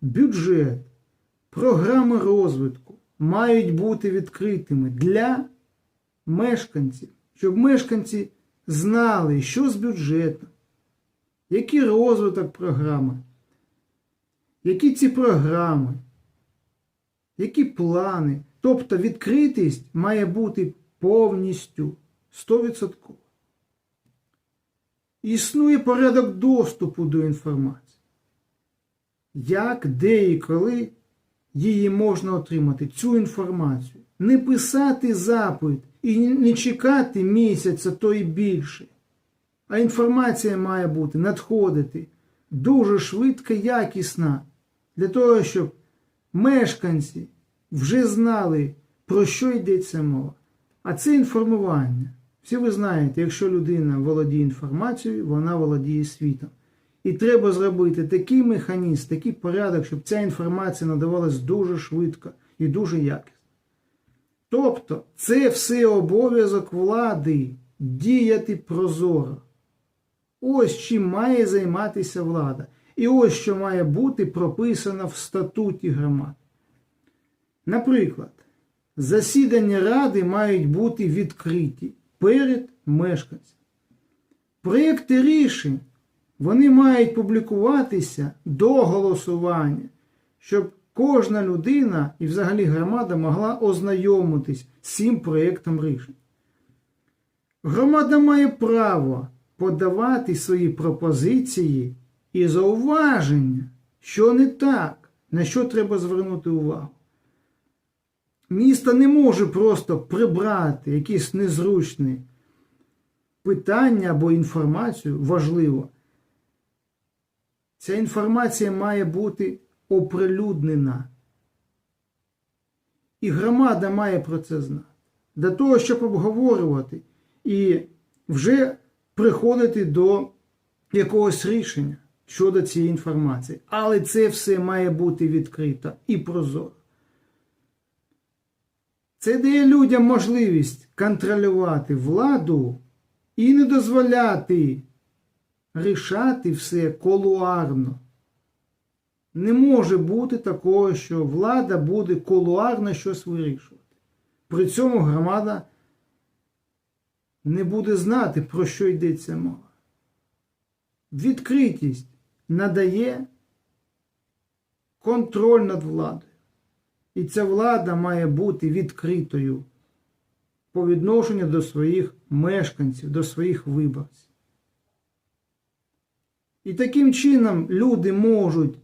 бюджет, програми розвитку мають бути відкритими для мешканців, щоб мешканці знали, що з бюджетом, який розвиток програми, які ці програми, які плани. Тобто відкритість має бути повністю 100%. Існує порядок доступу до інформації. Як, де і коли її можна отримати, цю інформацію. Не писати запит і не чекати місяця, то і більше. А інформація має бути надходити дуже швидко, якісна, для того, щоб мешканці вже знали, про що йдеться мова. А це інформування. Всі ви знаєте, якщо людина володіє інформацією, вона володіє світом. І треба зробити такий механізм, такий порядок, щоб ця інформація надавалась дуже швидко і дуже якісно. Тобто, це все обов'язок влади діяти прозоро. Ось чим має займатися влада. І ось що має бути прописано в статуті громад. Наприклад, засідання ради мають бути відкриті перед мешканцями. Проєкти рішень вони мають публікуватися до голосування, щоб кожна людина і взагалі громада могла ознайомитись з цим проєктом рішень. Громада має право подавати свої пропозиції і зауваження, що не так, на що треба звернути увагу. Місто не може просто прибрати якісь незручні питання або інформацію важливо. Ця інформація має бути оприлюднена. І громада має про це знати. Для того, щоб обговорювати і вже приходити до якогось рішення щодо цієї інформації. Але це все має бути відкрито і прозоро. Це дає людям можливість контролювати владу і не дозволяти рішати все колуарно. Не може бути такого, що влада буде колуарно щось вирішувати. При цьому громада не буде знати, про що йдеться мова. Відкритість надає контроль над владою. І ця влада має бути відкритою по відношенню до своїх мешканців, до своїх виборців. І таким чином люди можуть